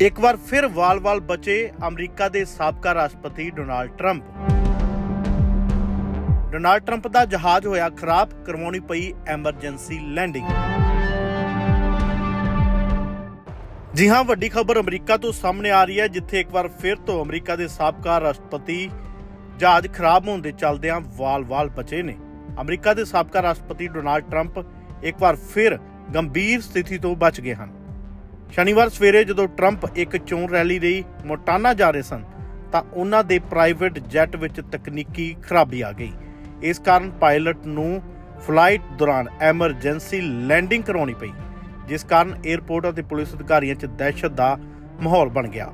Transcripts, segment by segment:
ਇੱਕ ਵਾਰ ਫਿਰ ਵਾਲ-ਵਾਲ ਬਚੇ ਅਮਰੀਕਾ ਦੇ ਸਾਬਕਾ ਰਾਸ਼ਟਰਪਤੀ ਡੋਨਾਲਡ ਟਰੰਪ। ਡੋਨਾਲਡ ਟਰੰਪ ਦਾ ਜਹਾਜ਼ ਹੋਇਆ ਖਰਾਬ, ਕਰਵਾਉਣੀ ਪਈ ਐਮਰਜੈਂਸੀ ਲੈਂਡਿੰਗ। ਜੀ ਹਾਂ, ਵੱਡੀ ਖਬਰ ਅਮਰੀਕਾ ਤੋਂ ਸਾਹਮਣੇ ਆ ਰਹੀ ਹੈ, ਜਿੱਥੇ ਇੱਕ ਵਾਰ ਫਿਰ ਤੋਂ ਅਮਰੀਕਾ ਦੇ ਸਾਬਕਾ ਰਾਸ਼ਟਰਪਤੀ ਜਹਾਜ਼ ਖਰਾਬ ਹੋਣ ਦੇ ਚੱਲਦਿਆਂ ਵਾਲ-ਵਾਲ ਬਚੇ ਨੇ। ਅਮਰੀਕਾ ਦੇ ਸਾਬਕਾ ਰਾਸ਼ਟਰਪਤੀ ਡੋਨਾਲਡ ਟਰੰਪ ਇੱਕ ਵਾਰ ਫਿਰ ਗੰਭੀਰ ਸਥਿਤੀ ਤੋਂ ਬਚ ਗਏ ਹਨ। ਸ਼ਨੀਵਾਰ ਸਵੇਰੇ ਜਦੋਂ ਟਰੰਪ ਇੱਕ ਚੋਣ ਰੈਲੀ ਲਈ ਮੋਟਾਨਾ ਜਾ ਰਹੇ ਸਨ, ਤਾਂ ਉਹਨਾਂ ਦੇ ਪ੍ਰਾਈਵੇਟ ਜੈਟ ਵਿੱਚ ਤਕਨੀਕੀ ਖਰਾਬੀ ਆ ਗਈ। ਇਸ ਕਾਰਨ ਪਾਇਲਟ ਨੂੰ ਫਲਾਈਟ ਦੌਰਾਨ ਐਮਰਜੈਂਸੀ ਲੈਂਡਿੰਗ ਕਰਾਉਣੀ ਪਈ, ਜਿਸ ਕਾਰਨ 에ਅਰਪੋਰਟ ਅਤੇ ਪੁਲਿਸ ਅਧਿਕਾਰੀਆਂ 'ਚ ਦਹਿਸ਼ਤ ਦਾ ਮਾਹੌਲ ਬਣ ਗਿਆ।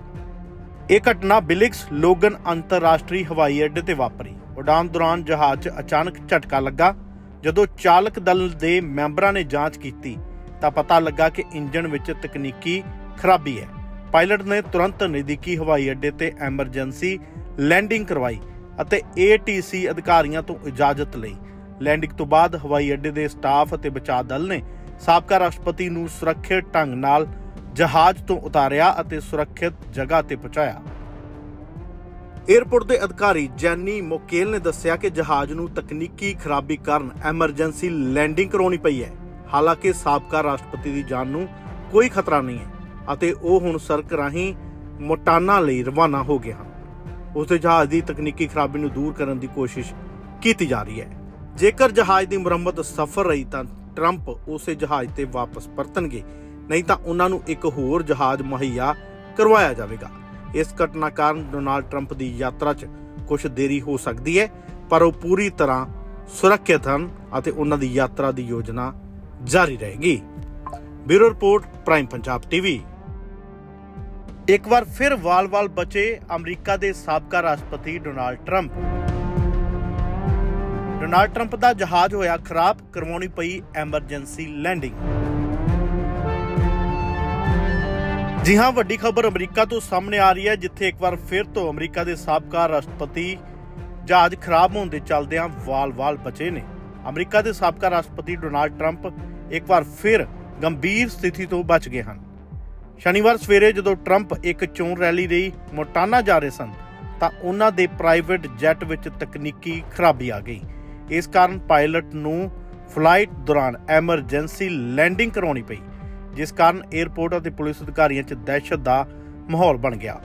ਇਹ ਘਟਨਾ ਬਿਲਿਕਸ ਲੋਗਨ ਅੰਤਰਰਾਸ਼ਟਰੀ ਹਵਾਈ ਅੱਡੇ ਤੇ ਵਾਪਰੀ। ਉਡਾਨ ਦੌਰਾਨ ਜਹਾਜ਼ 'ਚ ਅਚਾਨਕ ਝਟਕਾ ਲੱਗਾ, ਜਦੋਂ ਚਾਲਕ ਦਲ ਦੇ ਮੈਂਬਰਾਂ ਨੇ ਜਾਂਚ ਕੀਤੀ ਤਾਂ ਪਤਾ ਲੱਗਾ ਕਿ ਇੰਜਣ ਵਿੱਚ ਤਕਨੀਕੀ ਖਰਾਬੀ ਹੈ। ਪਾਇਲਟ ਨੇ ਤੁਰੰਤ ਨਜ਼ਦੀਕੀ ਹਵਾਈ ਅੱਡੇ ਤੇ ਐਮਰਜੈਂਸੀ ਲੈਂਡਿੰਗ ਕਰਵਾਈ ਅਤੇ ATC ਅਧਿਕਾਰੀਆਂ ਤੋਂ ਇਜਾਜ਼ਤ ਲਈ। ਲੈਂਡਿੰਗ ਤੋਂ ਬਾਅਦ ਹਵਾਈ ਅੱਡੇ ਦੇ ਸਟਾਫ ਅਤੇ ਬਚਾਅ ਦਲ ਨੇ ਸਾਬਕਾ ਰਾਸ਼ਟਰਪਤੀ ਨੂੰ ਸੁਰੱਖਿਅਤ ਢੰਗ ਨਾਲ ਜਹਾਜ਼ ਤੋਂ ਉਤਾਰਿਆ ਅਤੇ ਸੁਰੱਖਿਅਤ ਜਗ੍ਹਾ ਤੇ ਪਹੁੰਚਾਇਆ। ਏਅਰਪੋਰਟ ਦੇ ਅਧਿਕਾਰੀ ਜੈਨੀ ਮੋਕੇਲ ਨੇ ਦੱਸਿਆ ਕਿ ਜਹਾਜ਼ ਨੂੰ ਤਕਨੀਕੀ ਖਰਾਬੀ ਕਾਰਨ ਐਮਰਜੈਂਸੀ ਲੈਂਡਿੰਗ ਕਰਾਉਣੀ ਪਈ ਹੈ। ਹਾਲਾਂਕਿ ਸਾਬਕਾ ਰਾਸ਼ਟਰਪਤੀ ਦੀ ਜਾਨ ਨੂੰ ਕੋਈ ਖਤਰਾ ਨਹੀਂ ਹੈ ਅਤੇ ਉਹ ਹੁਣ ਸੜਕ ਰਾਹੀਂ ਮੋਟਾਨਾ ਲਈ ਰਵਾਨਾ ਹੋ ਗਏ ਹਨ ਉਸ ਦੇ ਜਹਾਜ਼ ਦੀ ਤਕਨੀਕੀ ਖਰਾਬੀ ਨੂੰ ਦੂਰ ਕਰਨ ਦੀ ਕੋਸ਼ਿਸ਼ ਕੀਤੀ ਜਾ ਰਹੀ ਹੈ। ਜੇਕਰ ਜਹਾਜ਼ ਦੀ ਮੁਰੰਮਤ ਸਫਲ ਰਹੀ ਤਾਂ ਟਰੰਪ ਉਸੇ ਜਹਾਜ਼ ਤੇ ਵਾਪਸ ਪਰਤਣਗੇ, ਨਹੀਂ ਤਾਂ ਉਹਨਾਂ ਨੂੰ ਇੱਕ ਹੋਰ ਜਹਾਜ਼ ਮੁਹੱਈਆ ਕਰਵਾਇਆ ਜਾਵੇਗਾ। ਇਸ ਘਟਨਾ ਕਾਰਨ ਡੋਨਾਲਡ ਟਰੰਪ ਦੀ ਯਾਤਰਾ 'ਚ ਕੁਝ ਦੇਰੀ ਹੋ ਸਕਦੀ ਹੈ, ਪਰ ਉਹ ਪੂਰੀ ਤਰ੍ਹਾਂ ਸੁਰੱਖਿਅਤ ਹਨ ਅਤੇ ਉਹਨਾਂ ਦੀ ਯਾਤਰਾ ਦੀ ਯੋਜਨਾ ਜਾਰੀ ਰਹੇਗੀ bureau report prime Punjab TV ਇੱਕ ਵਾਰ ਫਿਰ ਵਾਲ-ਵਾਲ ਬਚੇ ਅਮਰੀਕਾ ਦੇ ਸਾਬਕਾ ਰਾਸ਼ਟਰਪਤੀ ਡੋਨਾਲਡ ਟਰੰਪ ਡੋਨਾਲਡ ਟਰੰਪ ਦਾ ਜਹਾਜ਼ ਹੋਇਆ ਖਰਾਬ ਕਰਵਾਉਣੀ ਪਈ ਐਮਰਜੈਂਸੀ ਲੈਂਡਿੰਗ ਜੀ ਹਾਂ ਵੱਡੀ ਖਬਰ ਅਮਰੀਕਾ ਤੋਂ ਸਾਹਮਣੇ ਆ ਰਹੀ ਹੈ ਜਿੱਥੇ ਇੱਕ ਵਾਰ ਫਿਰ ਤੋਂ ਅਮਰੀਕਾ ਦੇ ਸਾਬਕਾ ਰਾਸ਼ਟਰਪਤੀ ਜਹਾਜ਼ ਖਰਾਬ ਹੋਣ ਦੇ ਚੱਲਦਿਆਂ ਵਾਲ-ਵਾਲ ਬਚੇ ਨੇ ਅਮਰੀਕਾ ਦੇ ਸਾਬਕਾ ਰਾਸ਼ਟਰਪਤੀ ਡੋਨਾਲਡ ਟਰੰਪ ਇੱਕ ਵਾਰ ਫਿਰ ਗੰਭੀਰ ਸਥਿਤੀ ਤੋਂ ਬਚ ਗਏ ਹਨ। ਸ਼ਨੀਵਾਰ ਸਵੇਰੇ ਜਦੋਂ ਟਰੰਪ ਇੱਕ ਚੋਣ ਰੈਲੀ ਲਈ ਮੋਟਾਨਾ ਜਾ ਰਹੇ ਸਨ, ਤਾਂ ਉਹਨਾਂ ਦੇ ਪ੍ਰਾਈਵੇਟ ਜੈਟ ਵਿੱਚ ਤਕਨੀਕੀ ਖਰਾਬੀ ਆ ਗਈ। ਇਸ ਕਾਰਨ ਪਾਇਲਟ ਨੂੰ ਫਲਾਈਟ ਦੌਰਾਨ ਐਮਰਜੈਂਸੀ ਲੈਂਡਿੰਗ ਕਰਾਉਣੀ ਪਈ, ਜਿਸ ਕਾਰਨ 에ਅਰਪੋਰਟ ਅਤੇ ਪੁਲਿਸ ਅਧਿਕਾਰੀਆਂ 'ਚ ਦਹਿਸ਼ਤ ਦਾ ਮਾਹੌਲ ਬਣ ਗਿਆ।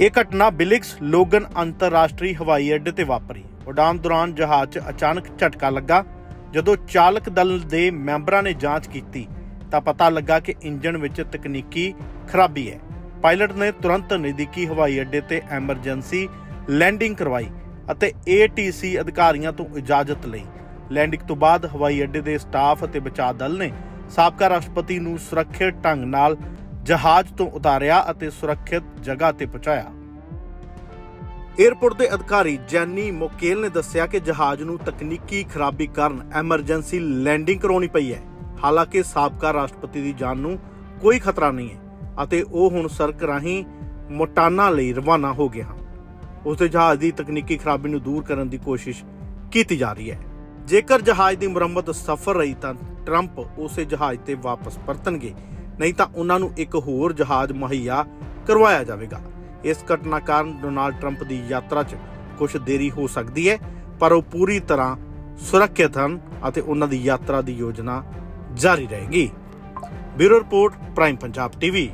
ਇਹ ਘਟਨਾ ਬਿਲਿਕਸ ਲੋਗਨ ਅੰਤਰਰਾਸ਼ਟਰੀ ਹਵਾਈ ਅੱਡੇ ਤੇ ਵਾਪਰੀ। ਉਡਾਨ ਦੌਰਾਨ ਜਹਾਜ਼ 'ਚ ਅਚਾਨਕ ਝਟਕਾ ਲੱਗਾ ਜਦੋਂ ਚਾਲਕ ਦਲ ਦੇ ਮੈਂਬਰਾਂ ਨੇ ਜਾਂਚ ਕੀਤੀ, ਤਾਂ ਪਤਾ ਲੱਗਾ ਕਿ ਇੰਜਨ ਵਿੱਚ ਤਕਨੀਕੀ ਖਰਾਬੀ ਹੈ। ਪਾਇਲਟ ਨੇ ਤੁਰੰਤ ਨਜ਼ਦੀਕੀ ਹਵਾਈ ਅੱਡੇ ਤੇ ਐਮਰਜੈਂਸੀ ਲੈਂਡਿੰਗ ਕਰਵਾਈ ਅਤੇ ATC ਅਧਿਕਾਰੀਆਂ ਤੋਂ ਇਜਾਜ਼ਤ ਲਈ। ਲੈਂਡਿੰਗ ਤੋਂ ਬਾਅਦ ਹਵਾਈ ਅੱਡੇ ਦੇ ਸਟਾਫ ਅਤੇ ਬਚਾਅ ਦਲ ਨੇ ਸਾਬਕਾ ਰਾਸ਼ਟਰਪਤੀ ਨੂੰ ਸੁਰੱਖਿਅਤ ਢੰਗ ਨਾਲ ਜਹਾਜ਼ ਤੋਂ ਉਤਾਰਿਆ ਅਤੇ ਸੁਰੱਖਿਅਤ ਜਗ੍ਹਾ ਤੇ ਪਹੁੰਚਾਇਆ। ਏਅਰਪੋਰਟ ਦੇ ਅਧਿਕਾਰੀ ਜੈਨੀ ਮੋਕੇਲ ਨੇ ਦੱਸਿਆ ਕਿ ਜਹਾਜ਼ ਨੂੰ ਤਕਨੀਕੀ ਖਰਾਬੀ ਕਾਰਨ ਐਮਰਜੈਂਸੀ ਲੈਂਡਿੰਗ ਕਰਾਉਣੀ ਪਈ ਹੈ। ਹਾਲਾਂਕਿ ਸਾਬਕਾ ਰਾਸ਼ਟਰਪਤੀ ਦੀ ਜਾਨ ਨੂੰ ਕੋਈ ਖਤਰਾ ਨਹੀਂ ਹੈ ਅਤੇ ਉਹ ਹੁਣ ਸੜਕ ਰਾਹੀਂ ਮੋਟਾਨਾ ਲਈ ਰਵਾਨਾ ਹੋ ਗਏ ਉਸ ਦੇ ਜਹਾਜ਼ ਦੀ ਤਕਨੀਕੀ ਖਰਾਬੀ ਨੂੰ ਦੂਰ ਕਰਨ ਦੀ ਕੋਸ਼ਿਸ਼ ਕੀਤੀ ਜਾ ਰਹੀ ਹੈ। ਜੇਕਰ ਜਹਾਜ਼ ਦੀ ਮੁਰੰਮਤ ਸਫਲ ਰਹੀ ਤਾਂ ਟਰੰਪ ਉਸੇ ਜਹਾਜ਼ ਤੇ ਵਾਪਸ ਪਰਤਣਗੇ, ਨਹੀਂ ਤਾਂ ਉਹਨਾਂ ਨੂੰ ਇੱਕ ਹੋਰ ਜਹਾਜ਼ ਮੁਹੱਈਆ ਕਰਵਾਇਆ ਜਾਵੇਗਾ। ਇਸ ਘਟਨਾ ਕਾਰਨ ਡੋਨਾਲਡ ਟਰੰਪ ਦੀ ਯਾਤਰਾ 'ਚ ਕੁਝ ਦੇਰੀ ਹੋ ਸਕਦੀ ਹੈ, ਪਰ ਉਹ ਪੂਰੀ ਤਰ੍ਹਾਂ ਸੁਰੱਖਿਅਤ ਹਨ ਅਤੇ ਉਹਨਾਂ ਦੀ ਯਾਤਰਾ ਦੀ ਯੋਜਨਾ ਜਾਰੀ ਰਹੇਗੀ। Bureau report, prime Punjab TV.